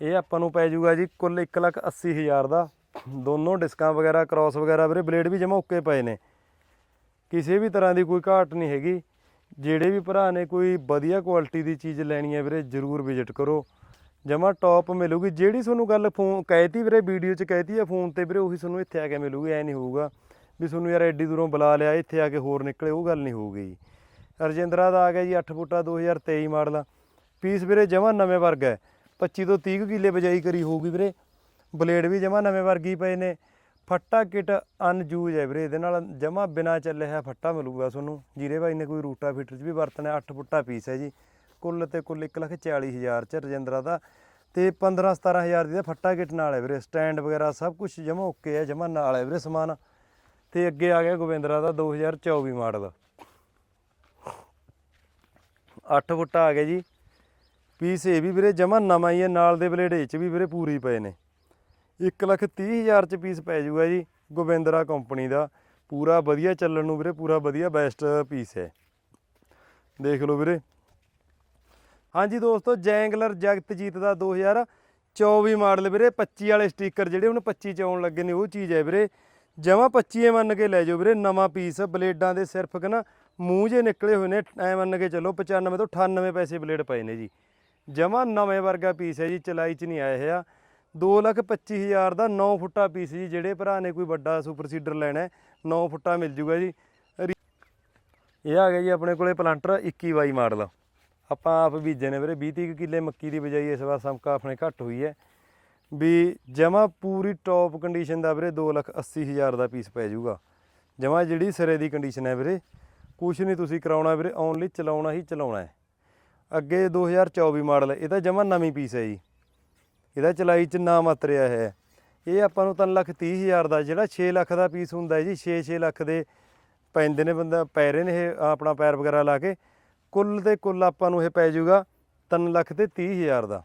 ਇਹ ਆਪਾਂ ਨੂੰ ਪੈ ਜਾਊਗਾ ਜੀ ਕੁੱਲ 180000 ਦਾ। ਦੋਨੋਂ ਡਿਸਕਾਂ ਵਗੈਰਾ ਕ੍ਰਾਸ ਵਗੈਰਾ ਵੀਰੇ ਬਲੇਡ ਵੀ ਜਮਾ ਓਕੇ ਪਏ ਨੇ। ਕਿਸੇ ਵੀ ਤਰ੍ਹਾਂ ਦੀ ਕੋਈ ਘਾਟ ਨਹੀਂ ਹੈਗੀ। ਜਿਹੜੇ ਵੀ ਭਰਾ ਨੇ ਕੋਈ ਵਧੀਆ ਕੁਆਲਿਟੀ ਦੀ ਚੀਜ਼ ਲੈਣੀ ਹੈ ਵੀਰੇ, ਜਰੂਰ ਵਿਜ਼ਿਟ ਕਰੋ। ਜਮਾ ਟੌਪ ਮਿਲੂਗੀ। ਜਿਹੜੀ ਤੁਹਾਨੂੰ ਗੱਲ ਫੋਨ ਕਹਿਤੀ ਵੀਰੇ ਵੀਡੀਓ 'ਚ ਕਹਿਤੀ ਹੈ ਫੋਨ ਤੇ ਵੀਰੇ, ਉਹੀ ਤੁਹਾਨੂੰ ਇੱਥੇ ਆ ਕੇ ਮਿਲੂਗੀ, ਐ ਨਹੀਂ ਹੋਊਗਾ ਵੀ ਤੁਹਾਨੂੰ ਯਾਰ ਐਡੀ ਦੂਰੋਂ ਬੁਲਾ ਲਿਆ, ਇੱਥੇ ਆ ਕੇ ਹੋਰ ਨਿਕਲੇ, ਉਹ ਗੱਲ ਨਹੀਂ ਹੋਊਗੀ ਜੀ। ਰਜਿੰਦਰਾ ਦਾ ਆ ਗਿਆ ਜੀ 8 ਫੁੱਟਾ 2023 ਮਾਡਲ। ਪੀਸ ਵੀਰੇ ਜਮਾ ਨਵੇਂ ਵਰਗਾ ਹੈ। 25 ਤੋਂ 30 ਕੁ ਕਿੱਲੇ ਬਜਾਈ ਕਰੀ ਹੋਊਗੀ ਵੀਰੇ। ਬਲੇਡ ਵੀ ਜਮਾ ਨਵੇਂ ਵਰਗੀ ਪਏ ਨੇ। ਫੱਟਾ ਕਿਟ ਅਨਯੂਜ ਹੈ ਵੀਰੇ, ਇਹਦੇ ਨਾਲ ਜਮਾ ਬਿਨਾ ਚੱਲੇ ਹੈ ਫੱਟਾ ਮਿਲੂਗਾ ਤੁਹਾਨੂੰ। ਜੀਰੇ ਭਾਈ ਨੇ ਕੋਈ ਰੂਟਾ ਫੀਟਰ 'ਚ ਵੀ ਵਰਤਣਾ 8 ਫੁੱਟਾ ਪੀਸ ਹੈ ਜੀ। ਕੁੱਲ ਤੇ ਕੁੱਲ 140000 ਚ ਰਜਿੰਦਰਾ ਦਾ। ਤੇ 15 17000 ਦੀ ਦਾ ਫੱਟਾ ਕਿਟ ਨਾਲ ਹੈ ਵੀਰੇ, ਸਟੈਂਡ ਵਗੈਰਾ ਸਭ ਕੁਝ ਜਮਾ ਓਕੇ ਹੈ, ਜਮਾ ਨਾਲ ਹੈ ਵੀਰੇ ਸਮਾਨ। ਤੇ ਅੱਗੇ ਆ ਗਿਆ ਗੋਬਿੰਦਰਾ ਦਾ 2024 ਮਾਡਲ। 8 ਫੁੱਟਾ ਆ ਗਿਆ ਜੀ। ਪੀਸ ਇਹ ਵੀ ਵੀਰੇ ਜਮਾ ਨਵਾਂ ਹੀ ਹੈ, ਨਾਲ ਦੇ ਬਲੇਡ ਇਹ ਚ ਵੀ ਵੀਰੇ ਪੂਰੀ ਪਏ ਨੇ। 130000 ਚ ਪੀਸ ਪੈ ਜਾਊਗਾ ਜੀ ਗੋਬਿੰਦਰਾ ਕੰਪਨੀ ਦਾ। ਪੂਰਾ ਵਧੀਆ ਚੱਲਣ ਨੂੰ ਵੀਰੇ, ਪੂਰਾ ਵਧੀਆ ਬੈਸਟ ਪੀਸ ਹੈ। ਦੇਖ ਲਓ ਵੀਰੇ। ਹਾਂਜੀ ਦੋਸਤੋ, ਜੈਂਗਲਰ ਜਗਤਜੀਤ ਦਾ 2024 ਮਾਡਲ ਵੀਰੇ 25 ਵਾਲੇ ਸਟicker ਜਿਹੜੇ ਹੁਣ 25 ਚ ਆਉਣ ਲੱਗੇ ਨੇ, ਉਹ ਚੀਜ਼ ਹੈ ਵੀਰੇ। ਜਮਾ 25 ਏ ਮੰਨ ਕੇ ਲੈ ਜਾਓ ਵੀਰੇ, ਨਵਾਂ ਪੀਸ ਬਲੇਡਾਂ ਦੇ ਸਿਰਫ ਕਿ ਨਾ ਮੂੰਹ ਜੇ ਨਿਕਲੇ ਹੋਏ ਨੇ, ਐ ਮੰਨ ਕੇ ਚੱਲੋ 95 ਤੋਂ 98 ਪੈਸੇ ਬਲੇਡ ਪਏ ਨੇ ਜੀ। ਜਮਾ ਨਵੇਂ ਵਰਗਾ ਪੀਸ ਹੈ ਜੀ, ਚਲਾਈ ਚ ਨਹੀਂ ਆਇਆ ਹੋਇਆ 225000 ਦਾ 9 ਫੁੱਟਾ ਪੀਸ ਜੀ, ਜਿਹੜੇ ਭਰਾ ਨੇ ਕੋਈ ਵੱਡਾ ਸੁਪਰ ਸੀਡਰ ਲੈਣਾ 9 ਫੁੱਟਾ ਮਿਲ ਜੂਗਾ ਜੀ। ਇਹ ਆ ਗਿਆ ਜੀ ਆਪਣੇ ਕੋਲੇ ਪਲਾਂਟਰ 21 ਮਾਡਲ। ਆਪਾਂ ਆਪ ਬੀਜੇ ਨੇ ਵੀਰੇ 20 30 ਕਿੱਲੇ ਮੱਕੀ ਦੀ ਬਜਾਈ ਇਸ ਵਾਰ ਸਮਕਾ ਆਪਣੇ ਘੱਟ ਹੋਈ ਹੈ। ਵੀ ਜਮਾ ਪੂਰੀ ਟੌਪ ਕੰਡੀਸ਼ਨ ਦਾ ਵੀਰੇ 280000 ਦਾ ਪੀਸ ਪੈ ਜਾਊਗਾ ਜਮਾ ਜਿਹੜੀ ਸਿਰੇ ਦੀ ਕੰਡੀਸ਼ਨ ਹੈ ਵੀਰੇ, ਕੁਛ ਨਹੀਂ ਤੁਸੀਂ ਕਰਾਉਣਾ ਵੀਰੇ ਓਨਲੀ ਚਲਾਉਣਾ ਹੀ ਚਲਾਉਣਾ ਹੈ। ਅੱਗੇ 2024 ਮਾਡਲ ਇਹ ਤਾਂ ਜਮਾ ਨਵੀਂ ਪੀਸ ਹੈ ਜੀ। ਇਹਦਾ ਚਲਾਈ ਚ ਨਾ ਮਤਰਿਆ ਹੈ। ਇਹ ਆਪਾਂ ਨੂੰ 3 ਲੱਖ 30 ਹਜ਼ਾਰ ਦਾ, ਜਿਹੜਾ 6 ਲੱਖ ਦਾ ਪੀਸ ਹੁੰਦਾ ਹੈ ਜੀ 6-6 ਲੱਖ ਦੇ ਪੈਂਦੇ ਨੇ ਬੰਦਾ, ਪੈ ਰਹੇ ਨੇ ਇਹ ਆਪਣਾ ਪੈਰ ਵਗੈਰਾ ਲਾ ਕੇ। ਕੁੱਲ ਤੇ ਕੁੱਲ ਆਪਾਂ ਨੂੰ ਇਹ ਪੈ ਜਾਊਗਾ 3 ਲੱਖ ਤੇ 30 ਹਜ਼ਾਰ ਦਾ।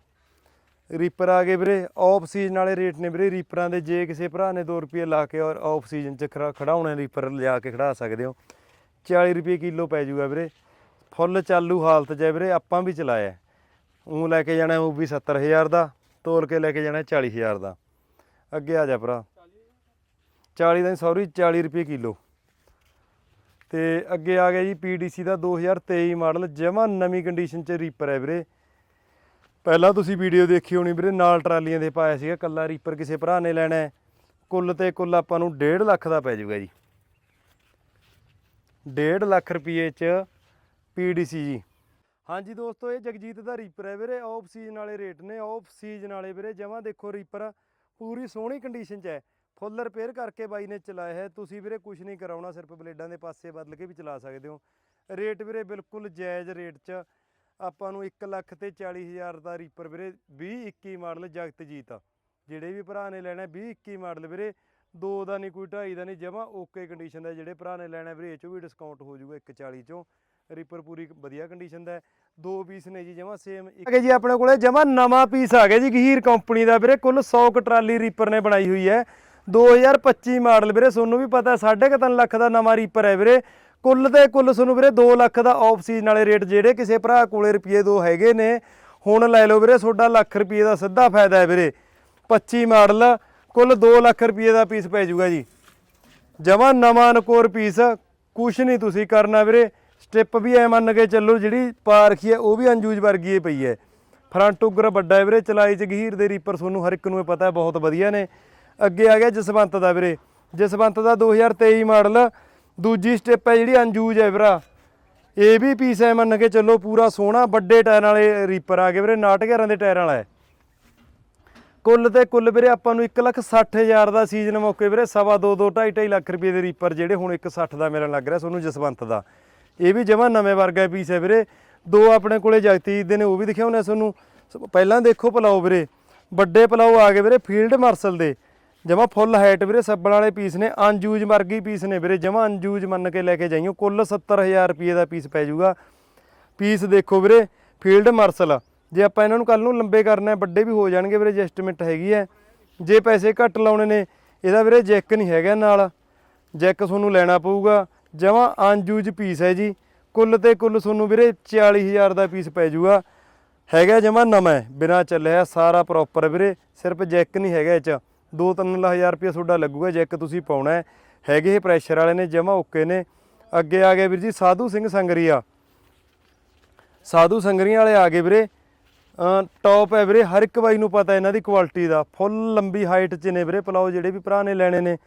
ਰੀਪਰ ਆ ਗਏ ਵੀਰੇ ਆਫ ਸੀਜ਼ਨ ਵਾਲੇ ਰੇਟ ਨੇ ਵੀਰੇ ਰੀਪਰਾਂ ਦੇ ਜੇ ਕਿਸੇ ਭਰਾ ਨੇ 2 ਰੁਪਏ ਲਾ ਕੇ ਔਰ ਆਫ ਸੀਜ਼ਨ ਚ ਖੜਾ- ਖੜਾਉਣੇ ਰੀਪਰ ਲਿਆ ਕੇ ਖੜਾ ਸਕਦੇ ਹੋ। 40 ਰੁਪਏ ਕਿਲੋ ਪੈ ਜਾਊਗਾ ਵੀਰੇ। ਫੁੱਲ ਚਾਲੂ ਹਾਲਤ 'ਚ ਹੈ ਵੀਰੇ, ਆਪਾਂ ਵੀ ਚਲਾਇਆ। ਉਹ ਲੈ ਕੇ ਜਾਣਾ ਉਹ ਵੀ 70000 ਦਾ। ਤੋਲ ਕੇ ਲੈ ਕੇ ਜਾਣਾ 40000 ਦਾ। ਅੱਗੇ ਆ ਜਾ ਭਰਾ। 40 ਦਾ ਸੌਰੀ 40 ਰੁਪਏ ਕਿਲੋ। ਤੇ ਅੱਗੇ ਆ ਗਿਆ ਜੀ PDC ਦਾ 2023 ਮਾਡਲ, ਜਮਾ ਨਵੀਂ ਕੰਡੀਸ਼ਨ 'ਚ ਰੀਪਰ ਹੈ ਵੀਰੇ। ਪਹਿਲਾਂ ਤੁਸੀਂ ਵੀਡੀਓ ਦੇਖੀ ਹੋਣੀ ਵੀਰੇ, ਨਾਲ ਟਰਾਲੀਆਂ ਦੇ ਪਾਇਆ ਸੀਗਾ, ਕੱਲਾ ਰੀਪਰ ਕਿਸੇ ਭਰਾ ਨੇ ਲੈਣਾ ਹੈ। ਕੁੱਲ ਤੇ ਕੁੱਲ ਆਪਾਂ ਨੂੰ 1.5 ਲੱਖ ਦਾ ਪੈ ਜਾਊਗਾ ਜੀ। 1.5 ਲੱਖ ਰੁਪਏ 'ਚ PDC ਜੀ। ਹਾਂਜੀ ਦੋਸਤੋ, ਇਹ ਜਗਜੀਤ ਦਾ ਰੀਪਰ ਹੈ ਵੀਰੇ। ਆਫ ਸੀਜ਼ਨ ਵਾਲੇ ਰੇਟ ਨੇ ਆਫ ਸੀਜ਼ਨ ਵਾਲੇ ਵੀਰੇ। ਜਮਾ ਦੇਖੋ ਰੀਪਰ ਪੂਰੀ ਸੋਹਣੀ ਕੰਡੀਸ਼ਨ 'ਚ ਹੈ। ਫੁੱਲ ਰਿਪੇਅਰ ਕਰਕੇ ਬਾਈ ਨੇ ਚਲਾਇਆ ਹੈ। ਤੁਸੀਂ ਵੀਰੇ ਕੁਝ ਨਹੀਂ ਕਰਾਉਣਾ, ਸਿਰਫ ਬਲੇਡਾਂ ਦੇ ਪਾਸੇ ਬਦਲ ਕੇ ਵੀ ਚਲਾ ਸਕਦੇ ਹੋ। ਰੇਟ ਵੀਰੇ ਬਿਲਕੁਲ ਜਾਇਜ਼ ਰੇਟ 'ਚ ਆਪਾਂ ਨੂੰ 1 ਲੱਖ ਤੇ 40 ਹਜ਼ਾਰ ਦਾ ਰੀਪਰ ਵੀਰੇ 20 21 ਮਾਡਲ ਜਗਤਜੀਤ। ਜਿਹੜੇ ਵੀ ਭਰਾ ਨੇ ਲੈਣਾ 20 21 ਮਾਡਲ ਵੀਰੇ। ਦੋ ਦਾ ਨਹੀਂ ਕੋਈ ਢਾਈ ਦਾ ਨਹੀਂ ਜਮਾ ਓਕੇ ਕੰਡੀਸ਼ਨ ਦਾ। ਜਿਹੜੇ ਭਰਾ ਨੇ ਲੈਣਾ ਵੀਰੇ, ਇਹ 'ਚੋਂ ਵੀ ਡਿਸਕਾਊਂਟ ਹੋ ਜਾਊਗਾ 140 ਚੋਂ। ਰੀਪਰ ਪੂਰੀ ਵਧੀਆ ਕੰਡੀਸ਼ਨ ਦਾ ਦੋ ਪੀਸ ਨੇ ਜੀ, ਜਮਾ ਸੇਮ ਇੱਕ ਜੀ ਆਪਣੇ ਕੋਲੇ ਜਮਾ ਨਵਾਂ ਪੀਸ ਆ ਗਿਆ ਜੀ, ਗਹੀਰ ਕੰਪਨੀ ਦਾ ਵੀਰੇ। ਕੁੱਲ 100 ਕ ਟਰਾਲੀ ਰੀਪਰ ਨੇ ਬਣਾਈ ਹੋਈ ਹੈ। 2025 ਮਾਡਲ ਵੀਰੇ, ਤੁਹਾਨੂੰ ਵੀ ਪਤਾ 3.5 ਲੱਖ ਦਾ ਨਵਾਂ ਰੀਪਰ ਹੈ ਵੀਰੇ। ਕੁੱਲ ਤੇ ਕੁੱਲ ਤੁਹਾਨੂੰ ਵੀਰੇ 2 ਲੱਖ ਦਾ ਆਫ ਸੀਜ਼ਨ ਵਾਲੇ ਰੇਟ ਜਿਹੜੇ ਕਿਸੇ ਭਰਾ ਕੋਲੇ ਰੁਪਏ ਦੋ ਹੈਗੇ ਨੇ, ਹੁਣ ਲੈ ਲਓ ਵੀਰੇ, ਤੁਹਾਡਾ ਲੱਖ ਰੁਪਏ ਦਾ ਸਿੱਧਾ ਫਾਇਦਾ ਹੈ ਵੀਰੇ। 25 ਮਾਡਲ, ਕੁੱਲ 2 ਲੱਖ ਰੁਪਏ ਦਾ ਪੀਸ ਪੈ ਜਾਊਗਾ ਜੀ। ਜਮਾ ਨਵਾਂ ਨਕੋਰ ਪੀਸ ਕੁਛ ਨਹੀਂ ਤੁਸੀਂ ਕਰਨਾ ਵੀਰੇ। ਸਟਿਪ ਵੀ ਐ ਮੰਨ ਕੇ ਚੱਲੋ ਜਿਹੜੀ ਪਾਰਖੀ ਹੈ ਉਹ ਵੀ ਅਨਯੂਜ ਵਰਗੀ ਹੀ ਪਈ ਹੈ। ਫਰੰਟ ਉਗਰ ਵੱਡਾ ਹੈ ਵੀਰੇ, ਚਲਾਈ ਚ ਗਹੀਰ ਦੇ ਰੀਪਰ ਤੁਹਾਨੂੰ ਹਰ ਇੱਕ ਨੂੰ ਇਹ ਪਤਾ ਹੈ, ਬਹੁਤ ਵਧੀਆ ਨੇ। ਅੱਗੇ ਆ ਗਿਆ ਜਸਵੰਤ ਦਾ ਵੀਰੇ। ਜਸਵੰਤ ਦਾ 2023 ਮਾਡਲ, ਦੂਜੀ ਸਟਿਪ ਹੈ ਜਿਹੜੀ ਅਨਯੂਜ ਹੈ ਵੀਰਾ। ਇਹ ਵੀ ਪੀਸ ਹੈ ਮੰਨ ਕੇ ਚੱਲੋ ਪੂਰਾ ਸੋਹਣਾ, ਵੱਡੇ ਟਾਇਰਾਂ ਵਾਲੇ ਰੀਪਰ ਆ ਗਏ ਵੀਰੇ 911 ਦੇ ਟਾਇਰਾਂ ਵਾਲਾ ਹੈ। ਕੁੱਲ ਤੇ ਕੁੱਲ ਵੀਰੇ, ਆਪਾਂ ਨੂੰ 160000 ਦਾ ਸੀਜ਼ਨ ਮੌਕੇ ਵੀਰੇ, ਸਵਾ 2 2 2.5 2.5 ਲੱਖ ਰੁਪਏ ਦੇ ਰੀਪਰ ਜਿਹੜੇ ਹੁਣ 160 ਦਾ ਮਿਲਣ ਲੱਗ ਰਿਹਾ ਤੁਹਾਨੂੰ ਜਸਵੰਤ ਦਾ। ਇਹ ਵੀ ਜਮਾ ਨਵੇਂ ਵਰਗਾ ਪੀਸ ਹੈ ਵੀਰੇ। ਦੋ ਆਪਣੇ ਕੋਲੇ ਜਗਤੀਤ ਦੇ ਨੇ, ਉਹ ਵੀ ਦਿਖਾਉਣੇ ਤੁਹਾਨੂੰ। ਸ- ਪਹਿਲਾਂ ਦੇਖੋ ਪਲਾਓ ਵੀਰੇ। ਵੱਡੇ ਪਲਾਓ ਆ ਗਏ ਵੀਰੇ ਫੀਲਡ ਮਾਰਸ਼ਲ ਦੇ। ਜਮਾ ਫੁੱਲ ਹਾਈਟ ਵੀਰੇ ਸੱਬਣ ਵਾਲੇ ਪੀਸ ਨੇ ਅਨਯੂਜ ਮਰਗੀ ਪੀਸ ਨੇ ਵੀਰੇ। ਜਮਾ ਅਨਯੂਜ ਮੰਨ ਕੇ ਲੈ ਕੇ ਜਾਈਓ, ਕੁੱਲ 70000 ਰੁਪਏ ਦਾ ਪੀਸ ਪੈ ਜਾਊਗਾ। ਪੀਸ ਦੇਖੋ ਵੀਰੇ ਫੀਲਡ ਮਾਰਸ਼ਲ ਜੇ ਆਪਾਂ ਇਹਨਾਂ ਨੂੰ ਕੱਲ ਨੂੰ ਲੰਬੇ ਕਰਨਾ ਵੱਡੇ ਵੀ ਹੋ ਜਾਣਗੇ ਵੀਰੇ ਐਡਜਸਟਮੈਂਟ ਹੈਗੀ ਹੈ। ਜੇ ਪੈਸੇ ਘੱਟ ਲਾਉਣੇ ਨੇ, ਇਹਦਾ ਵੀਰੇ ਜੈਕ ਨਹੀਂ ਹੈਗਾ ਨਾਲ। ਜੈਕ ਤੁਹਾਨੂੰ ਲੈਣਾ ਪਊਗਾ। ਜਮਾਂ ਅਨਯੂਜ ਪੀਸ ਹੈ ਜੀ। ਕੁੱਲ ਤੇ ਕੁੱਲ ਤੁਹਾਨੂੰ ਵੀਰੇ 40000 ਦਾ ਪੀਸ ਪੈ ਜਾਊਗਾ ਹੈਗਾ ਜਮਾ ਨਵਾਂ ਬਿਨਾ ਚੱਲਿਆ ਸਾਰਾ ਪ੍ਰੋਪਰ ਵੀਰੇ। ਸਿਰਫ ਜੈਕ ਨਹੀਂ ਹੈਗਾ ਇਹ ਚ। 2-3 ਹਜ਼ਾਰ ਰੁਪਏ ਤੁਹਾਡਾ ਲੱਗੂਗਾ ਜੈਕ ਤੁਸੀਂ ਪਾਉਣਾ ਹੈਗੇ ਇਹ ਪ੍ਰੈਸ਼ਰ ਵਾਲੇ ਨੇ, ਜਮਾ ਓਕੇ ਨੇ। ਅੱਗੇ ਆ ਗਏ ਵੀਰ ਜੀ, ਸਾਧੂ ਸਿੰਘ ਸੰਗਰੀਆ। ਸਾਧੂ ਸੰਗਰੀਆਂ ਵਾਲੇ ਆ ਗਏ ਵੀਰੇ। ਟੌਪ ਹੈ ਵੀਰੇ, ਹਰ ਇੱਕ ਬਾਈ ਨੂੰ ਪਤਾ ਇਹਨਾਂ ਦੀ ਕੁਆਲਿਟੀ ਦਾ। ਫੁੱਲ ਲੰਬੀ ਹਾਈਟ 'ਚ ਨੇ ਵੀਰੇ। ਪਲਾਓ ਜਿਹੜੇ ਵੀ ਭਰਾ ਨੇ ਲੈਣੇ ਨੇ।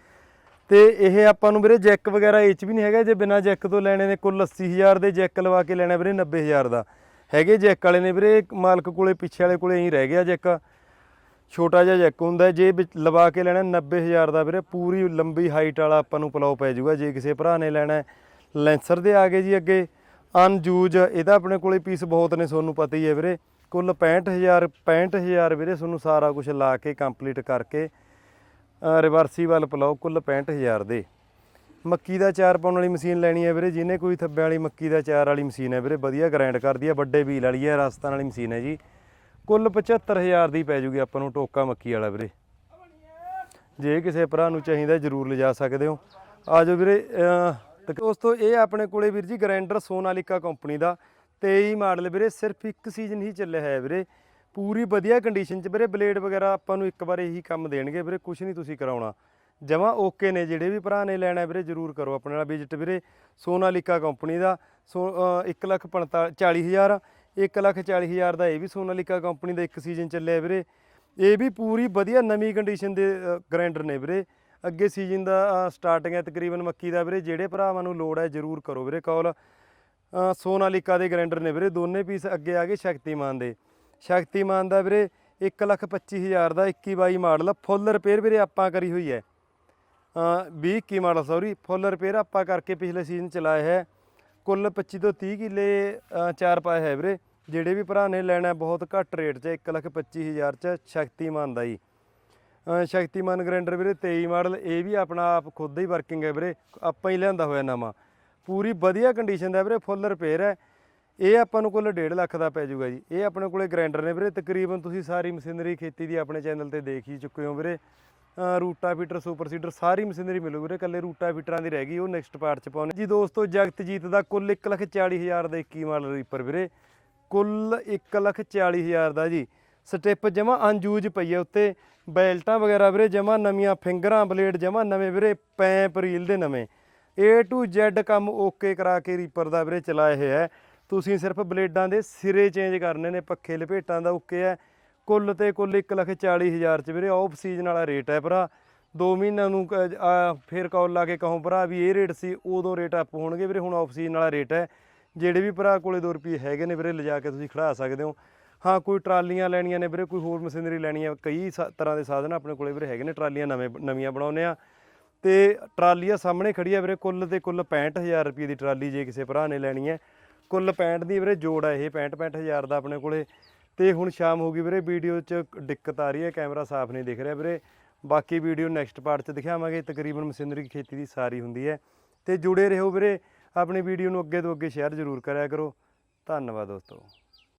ਤੇ ਇਹ ਆਪਾਂ ਨੂੰ ਵੀਰੇ ਜੈਕ ਵਗੈਰਾ ਇਹ 'ਚ ਵੀ ਨਹੀਂ ਹੈਗਾ, ਜੇ ਬਿਨਾ ਜੈਕ ਤੋਂ ਲੈਣੇ ਨੇ ਕੁੱਲ 80000 ਦੇ ਜੈਕ ਲਵਾ ਕੇ ਲੈਣਾ ਵੀਰੇ 90000 ਦਾ। ਹੈਗੇ ਜੈਕ ਵਾਲੇ ਨੇ ਵੀਰੇ ਮਾਲਕ ਕੋਲੇ ਪਿੱਛੇ ਵਾਲੇ ਕੋਲੇ ਐਂ ਰਹਿ ਗਿਆ ਜੈਕ। ਛੋਟਾ ਜਿਹਾ ਜੈਕ ਹੁੰਦਾ, ਜੇ ਵਿੱਚ ਲਵਾ ਕੇ ਲੈਣਾ 90000 ਦਾ ਵੀਰੇ, ਪੂਰੀ ਲੰਬੀ ਹਾਈਟ ਵਾਲਾ ਆਪਾਂ ਨੂੰ ਪਲਾਓ ਪੈ ਜਾਊਗਾ, ਜੇ ਕਿਸੇ ਭਰਾ ਨੇ ਲੈਣਾ ਲੈਂਸਰ ਦੇ ਆ ਗਏ ਜੀ ਅੱਗੇ, ਅਨਯੂਜ, ਇਹਦਾ ਆਪਣੇ ਕੋਲੇ ਪੀਸ ਬਹੁਤ ਨੇ ਤੁਹਾਨੂੰ ਪਤਾ ਹੀ ਹੈ ਵੀਰੇ। ਕੁੱਲ 65000 65000 ਵੀਰੇ ਤੁਹਾਨੂੰ ਸਾਰਾ ਕੁਝ ਲਾ ਕੇ ਕੰਪਲੀਟ ਕਰਕੇ ਰਿਵਰਸੀਬਲ ਪਲਾਓ ਕੁੱਲ 65000 ਦੇ। ਮੱਕੀ ਦਾ ਚਾਰ ਪਾਉਣ ਵਾਲੀ ਮਸ਼ੀਨ ਲੈਣੀ ਹੈ ਵੀਰੇ ਜਿਹਨੇ ਕੋਈ ਥੱਬੇ ਵਾਲੀ ਮੱਕੀ ਦਾ ਚਾਰ ਵਾਲੀ ਮਸ਼ੀਨ ਹੈ ਵੀਰੇ ਵਧੀਆ ਗ੍ਰਾਈਂਡ ਕਰਦੀ ਹੈ ਵੱਡੇ ਵੀਲ ਵਾਲੀ ਹੈ ਰਾਜਸਥਾਨ ਵਾਲੀ ਮਸ਼ੀਨ ਹੈ ਜੀ। ਕੁੱਲ 75000 ਦੀ ਪੈ ਜੂਗੀ ਆਪਾਂ ਨੂੰ ਟੋਕਾ ਮੱਕੀ ਵਾਲਾ ਵੀਰੇ। ਜੇ ਕਿਸੇ ਭਰਾ ਨੂੰ ਚਾਹੀਦਾ ਜਰੂਰ ਲਿਜਾ ਸਕਦੇ ਹੋ। ਆ ਜਾਓ ਵੀਰੇ ਅਹ, ਤੇ ਦੋਸਤੋ ਇਹ ਆਪਣੇ ਕੋਲੇ ਵੀਰ ਜੀ ਗ੍ਰਾਈਂਡਰ ਸੋਨਾਲੀਕਾ ਕੰਪਨੀ ਦਾ। 23 ਮਾਡਲ ਵੀਰੇ ਸਿਰਫ ਇੱਕ ਸੀਜ਼ਨ ਹੀ ਚੱਲਿਆ ਹੈ ਵੀਰੇ। ਪੂਰੀ ਵਧੀਆ ਕੰਡੀਸ਼ਨ 'ਚ ਵੀਰੇ ਬਲੇਡ ਵਗੈਰਾ ਆਪਾਂ ਨੂੰ ਇੱਕ ਵਾਰ ਇਹੀ ਕੰਮ ਦੇਣਗੇ ਵੀਰੇ ਕੁਝ ਨਹੀਂ ਤੁਸੀਂ ਕਰਾਉਣਾ। ਜਮਾ ਓਕੇ ਨੇ, ਜਿਹੜੇ ਵੀ ਭਰਾ ਨੇ ਲੈਣਾ ਵੀਰੇ, ਜਰੂਰ ਕਰੋ ਆਪਣੇ ਨਾਲ ਵਿਜ਼ਿਟ ਵੀਰੇ। ਸੋਨਾਲੀਕਾ ਕੰਪਨੀ ਦਾ, ਸੋ 1 ਲੱਖ 40000 1 ਲੱਖ 40000 ਦਾ ਇਹ ਵੀ ਸੋਨਾਲੀਕਾ ਕੰਪਨੀ ਦਾ ਇੱਕ ਸੀਜ਼ਨ ਚੱਲਿਆ ਵੀਰੇ। ਇਹ ਵੀ ਪੂਰੀ ਵਧੀਆ ਨਵੀਂ ਕੰਡੀਸ਼ਨ ਦੇ ਗ੍ਰਾਈਂਡਰ ਨੇ ਵੀਰੇ। ਅੱਗੇ ਸੀਜ਼ਨ ਦਾ ਸਟਾਰਟਿੰਗ ਹੈ ਤਕਰੀਬਨ ਮੱਕੀ ਦਾ ਵੀਰੇ। ਜਿਹੜੇ ਭਰਾਵਾਂ ਨੂੰ ਲੋੜ ਹੈ ਜਰੂਰ ਕਰੋ ਵੀਰੇ ਕਾਲ ਸੋਨਾਲੀਕਾ ਦੇ ਗ੍ਰਾਈਂਡਰ ਨੇ ਵੀਰੇ, ਦੋਨੇ ਪੀਸ ਅੱਗੇ ਆ ਗਏ ਸ਼ਕਤੀਮਾਨ ਦੇ। ਸ਼ਕਤੀਮਾਨ ਦਾ ਵੀਰੇ 125000 ਦਾ 21 22 ਮਾਡਲ ਫੁੱਲ ਰਿਪੇਅਰ ਵੀਰੇ ਆਪਾਂ ਕਰੀ ਹੋਈ ਹੈ। ਅ 20 21 ਮਾਡਲ ਸੌਰੀ ਫੁੱਲ ਰਿਪੇਅਰ ਆਪਾਂ ਕਰਕੇ ਪਿਛਲੇ ਸੀਜ਼ਨ ਚਲਾਇਆ ਹੈ। ਕੁੱਲ 25 ਤੋਂ 30 ਕਿੱਲੇ ਚਾਰ ਪਾਏ ਹੈ ਵੀਰੇ। ਜਿਹੜੇ ਵੀ ਭਰਾ ਨੇ ਲੈਣਾ, ਬਹੁਤ ਘੱਟ ਰੇਟ 'ਚ 125000 'ਚ ਸ਼ਕਤੀਮਾਨ ਦਾ ਜੀ ਸ਼ਕਤੀਮਾਨ ਗ੍ਰਾਈਂਡਰ ਵੀਰੇ 23 ਮਾਡਲ, ਇਹ ਵੀ ਆਪਣਾ ਆਪ ਖੁਦ ਹੀ ਵਰਕਿੰਗ ਹੈ ਵੀਰੇ। ਆਪਾਂ ਹੀ ਲਿਆਂਦਾ ਹੋਇਆ ਨਵਾਂ। ਪੂਰੀ ਵਧੀਆ ਕੰਡੀਸ਼ਨ ਦਾ ਵੀਰੇ ਫੁੱਲ ਰਿਪੇਅਰ ਹੈ। ਇਹ ਆਪਾਂ ਨੂੰ ਕੁੱਲ 1.5 ਲੱਖ ਦਾ ਪੈ ਜਾਊਗਾ ਜੀ। ਇਹ ਆਪਣੇ ਕੋਲੇ ਗ੍ਰਾਈਂਡਰ ਨੇ ਵੀਰੇ, ਤਕਰੀਬਨ ਤੁਸੀਂ ਸਾਰੀ ਮਸ਼ੀਨਰੀ ਖੇਤੀ ਦੀ ਆਪਣੇ ਚੈਨਲ ਤੇ ਦੇਖ ਹੀ ਚੁੱਕੇ ਹੋ ਵੀਰੇ। ਰੂਟਾ ਰੂਟਾਵੀਟਰ ਸੁਪਰ ਸੀਡਰ ਸਾਰੀ ਮਸ਼ੀਨਰੀ ਮਿਲੂ ਵੀਰੇ ਕੱਲੇ ਰੂਟਾਵੀਟਰਾਂ ਦੀ ਰਹਿ ਗਈ, ਉਹ ਨੈਕਸਟ ਪਾਰਟ ਚ ਪਾਉਣੇ। ਜੀ ਦੋਸਤੋ, ਜਗਤਜੀਤ ਦਾ ਕੁੱਲ 140000 ਦਾ 21 ਮਾਡਲ ਰੀਪਰ ਵੀਰੇ। ਕੁੱਲ 140000 ਦਾ ਜੀ। ਸਟੈਪ ਜਮਾ ਅਨਯੂਜ ਪਈ ਹੈ ਉੱਤੇ। ਬੈਲਟਾਂ ਵਗੈਰਾ ਵੀਰੇ, ਜਮਾ ਨਵੀਆਂ ਫਿੰਗਰਾਂ, ਬਲੇਡ ਜਮਾ ਨਵੇਂ ਵੀਰੇ, ਪੈਪ, ਰੀਲ ਦੇ ਨਵੇਂ। A to Z ਕੰਮ ਓਕੇ ਕਰਾ ਕੇ ਰੀਪਰ ਦਾ ਵੀਰੇ ਚਲਾਏ ਹੋਇਆ ਹੈ ਤੁਸੀਂ ਸਿਰਫ ਬਲੇਡਾਂ ਦੇ ਸਿਰੇ ਚੇਂਜ ਕਰਨੇ ਨੇ ਪੱਖੇ ਲਪੇਟਾਂ ਦਾ ਓਕੇ ਹੈ। ਕੁੱਲ ਤੇ ਕੁੱਲ 140000 ਚ ਵੀਰੇ ਆਫ ਸੀਜ਼ਨ ਵਾਲਾ ਰੇਟ ਹੈ ਭਰਾ। 2 ਮਹੀਨਿਆਂ ਨੂੰ ਕ- ਆ, ਫੇਰ ਕਾਲ ਲਾ ਕੇ ਕਹੋ ਭਰਾ ਵੀ ਇਹ ਰੇਟ ਸੀ ਉਦੋਂ ਰੇਟ ਅਪ ਹੋਣਗੇ ਵੀਰੇ ਹੁਣ ਆਫ ਸੀਜ਼ਨ ਵਾਲਾ ਰੇਟ ਹੈ। ਜਿਹੜੇ ਵੀ ਭਰਾ ਕੋਲੇ 2 ਰੁਪਏ ਹੈਗੇ ਨੇ ਵੀਰੇ ਲਿਜਾ ਕੇ ਤੁਸੀਂ ਖੜਾ ਸਕਦੇ ਹੋ। ਹਾਂ ਕੋਈ ਟਰਾਲੀਆਂ ਲੈਣੀਆਂ ਨੇ ਵੀਰੇ ਕੋਈ ਹੋਰ ਮਸ਼ੀਨਰੀ ਲੈਣੀ ਹੈ ਕਈ ਸਾ- ਤਰ੍ਹਾਂ ਦੇ ਸਾਧਨ ਆਪਣੇ ਕੋਲੇ ਵੀਰੇ ਹੈਗੇ ਨੇ ਟਰਾਲੀਆਂ ਨਵੇਂ ਨਵੀਆਂ ਬਣਾਉਂਦੇ ਆ ਤੇ ਟਰਾਲੀ ਆ ਸਾਹਮਣੇ ਖੜੀ ਆ ਵੀਰੇ ਕੁੱਲ ਤੇ ਕੁੱਲ 65000 ਰੁਪਏ ਦੀ ਟਰਾਲੀ ਜੇ ਕਿਸੇ ਭਰਾ ਨੇ ਲੈਣੀ ਹੈ। ਕੁੱਲ 65 ਦੀ ਵੀਰੇ ਜੋੜ ਆ ਇਹ 65 65000 ਦਾ ਆਪਣੇ ਕੋਲੇ। ਤੇ ਹੁਣ ਸ਼ਾਮ ਹੋ ਗਈ ਵੀਰੇ, ਵੀਡੀਓ 'ਚ ਦਿੱਕਤ ਆ ਰਹੀ ਹੈ, ਕੈਮਰਾ ਸਾਫ਼ ਨਹੀਂ ਦਿਖ ਰਿਹਾ ਵੀਰੇ। ਬਾਕੀ ਵੀਡੀਓ ਨੈਕਸਟ ਪਾਰਟ 'ਚ ਦਿਖਾਵਾਂਗੇ, ਤਕਰੀਬਨ ਮਸ਼ੀਨਰੀ ਖੇਤੀ ਦੀ ਸਾਰੀ ਹੁੰਦੀ ਹੈ। ਤੇ ਜੁੜੇ ਰਹੋ ਵੀਰੇ, ਆਪਣੀ ਵੀਡੀਓ ਨੂੰ ਅੱਗੇ ਤੋਂ ਅੱਗੇ ਸ਼ੇਅਰ ਜ਼ਰੂਰ ਕਰਿਆ ਕਰੋ। ਧੰਨਵਾਦ ਦੋਸਤੋ।